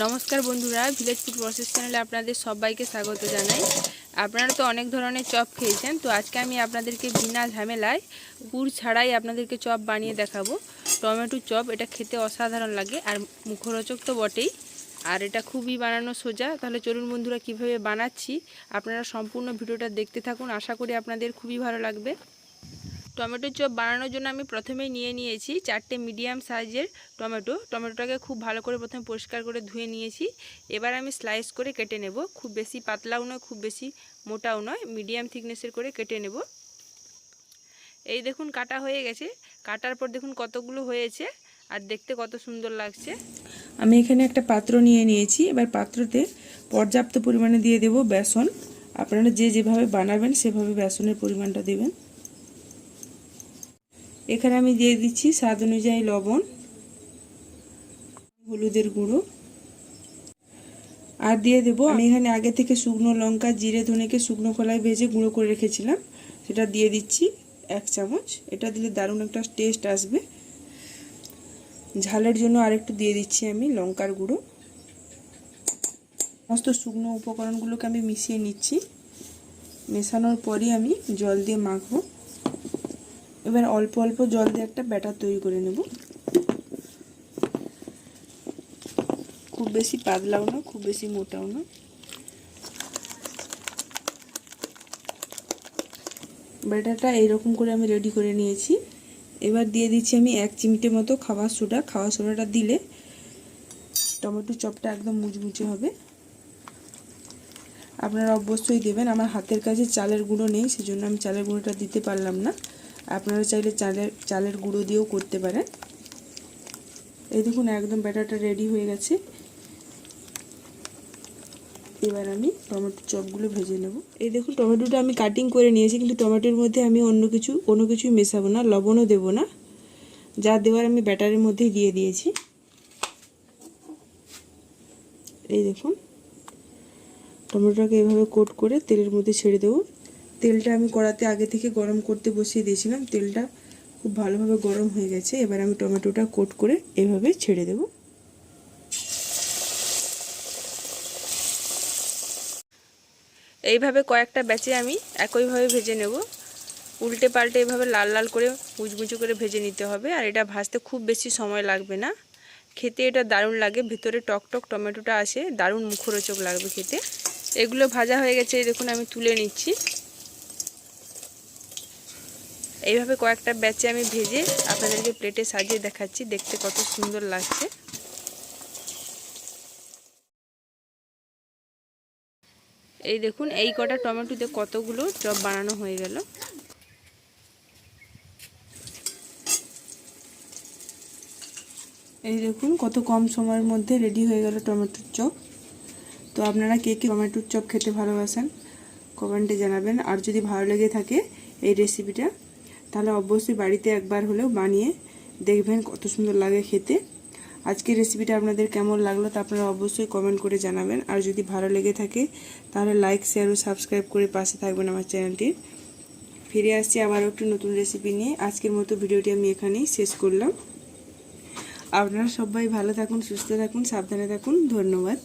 নমস্কার বন্ধুরা village food process চ্যানেলে আপনাদের সবাইকে স্বাগত জানাই। আপনারা তো অনেক ধরনের চপ খেয়েছেন, তো আজকে আমি আপনাদেরকে বিনা ঝামেলায় পুর ছাড়াই আপনাদেরকে চপ বানিয়ে দেখাবো। টমেটো চপ, এটা খেতে অসাধারণ লাগে, আর মুখরোচক তো বটেই। আর এটা খুবই বানানো সোজা, তাহলে চলুন বন্ধুরা কীভাবে বানাচ্ছি, আপনারা সম্পূর্ণ ভিডিওটা দেখতে থাকুন, আশা করি আপনাদের খুবই ভালো লাগবে। টমেটো চপ বানানোর জন্য আমি প্রথমেই নিয়ে নিয়েছি চারটে মিডিয়াম সাইজের টমেটো। টমেটোটাকে খুব ভালো করে প্রথমে পরিষ্কার করে ধুয়ে নিয়েছি। এবার আমি স্লাইস করে কেটে নেব। খুব বেশি পাতলাও নয়, খুব বেশি মোটাও নয়, মিডিয়াম থিকনেসের করে কেটে নেব। এই দেখুন কাটা হয়ে গেছে। কাটার পর দেখুন কতগুলো হয়েছে আর দেখতে কত সুন্দর লাগছে। আমি এখানে একটা পাত্র নিয়ে নিয়েছি। এবার পাত্রতে পর্যাপ্ত পরিমাণে দিয়ে দেব বেসন। আপনারা যে যেভাবে বানাবেন সেভাবে বেসনের পরিমাণটা দেবেন। এখানে আমি দিয়ে দিচ্ছি স্বাদ অনুযায়ী লবণ, হলুদের গুঁড়ো, আর দিয়ে দেব, আমি এখানে আগে থেকে শুকনো লঙ্কা, জিরে, ধনেকে শুকনো কলায় ভেজে গুঁড়ো করে রেখেছিলাম। সেটা দিয়ে দিচ্ছি এক চামচ। এটা দিলে দারুণ একটা টেস্ট আসবে। ঝালের জন্য আরেকটু দিয়ে দিচ্ছি আমি লঙ্কার গুঁড়ো। সমস্ত শুকনো উপকরণগুলোকে আমি মিশিয়ে নিচ্ছি। মেশানোর পরই আমি জল দিয়ে মাখবো। এবার অল্প অল্প জল দিয়ে একটা ব্যাটার তৈরি করে নেব। খুব বেশি পাতলাও না, খুব বেশি মোটাও না। ব্যাটারটা এইরকম করে আমি রেডি করে নিয়েছি। এবার দিয়ে দিচ্ছি আমি এক চিমটে মতো খাওয়ার সোডা। খাওয়ার সোডাটা দিলে টমেটো চপটা একদম মুচমুচে হবে। আপনারা অবশ্যই দেবেন। আমার হাতের কাছে চালের গুঁড়ো নেই, সেজন্য আমি চালের গুঁড়োটা দিতে পারলাম না। আপনারা চাইলে চালের চালের গুঁড়ো দিয়েও করতে পারেন। এই দেখুন, একদম ব্যাটারটা রেডি হয়ে গেছে। এবার আমি টমেটো চপগুলো ভেজে নেব। এই দেখুন, টমেটোটা আমি কাটিং করে নিয়েছি, কিন্তু টমেটোর মধ্যে আমি অন্য কিছু কোনো কিছুই মেশাবো না, লবণও দেবো না। যা দেওয়ার আমি ব্যাটারের মধ্যেই দিয়ে দিয়েছি। এই দেখুন, টমেটোটাকে এভাবে কোট করে তেলের মধ্যে ছেড়ে দেবো। তেলটা আমি কড়াতে আগে থেকে গরম করতে বসিয়ে দিয়েছিলাম। তেলটা খুব ভালোভাবে গরম হয়ে গেছে। এবার আমি টমেটোটা কোট করে এভাবে ছেড়ে দেবো। এইভাবে কয়েকটা ব্যাচে আমি একইভাবে ভেজে নেব। উল্টে পাল্টে এভাবে লাল লাল করে মুচমুচু করে ভেজে নিতে হবে। আর এটা ভাজতে খুব বেশি সময় লাগবে না। খেতে এটা দারুণ লাগে। ভিতরে টক টক টমেটোটা আসে। দারুণ মুখরোচক লাগবে খেতে। এগুলো ভাজা হয়ে গেছে। দেখুন, আমি তুলে নিচ্ছি। এইভাবে কয়েকটা ব্যাচে আমি ভেজে আপনাদেরকে প্লেটে সাজিয়ে দেখাচ্ছি। দেখতে কত সুন্দর লাগছে। এই দেখুন, এই কটা টমেটোতে কতগুলো চপ বানানো হয়ে গেল। এই দেখুন, কত কম সময়ের মধ্যে রেডি হয়ে গেল টমেটোর চপ। তো আপনারা কে কে টমেটোর চপ খেতে ভালোবাসেন, কমেন্টে জানাবেন। আর যদি ভালো লেগে থাকে এই রেসিপিটা তাহলে অবশ্যই বাড়িতে একবার হলেও বানিয়ে দেখবেন কত সুন্দর লাগে খেতে। আজকের রেসিপিটা আপনাদের কেমন লাগল তা আপনারা অবশ্যই কমেন্ট করে জানাবেন। আর যদি ভালো লেগে থাকে, তাহলে লাইক শেয়ার ও সাবস্ক্রাইব করে পাশে থাকবেন আমার চ্যানেলটির ফিরে আসছি আবারও একটু নতুন রেসিপি নিয়ে। আজকের মতো ভিডিওটি আমি এখানেই শেষ করলাম। আপনারা সবাই ভালো থাকুন, সুস্থ থাকুন, সাবধানে থাকুন। ধন্যবাদ।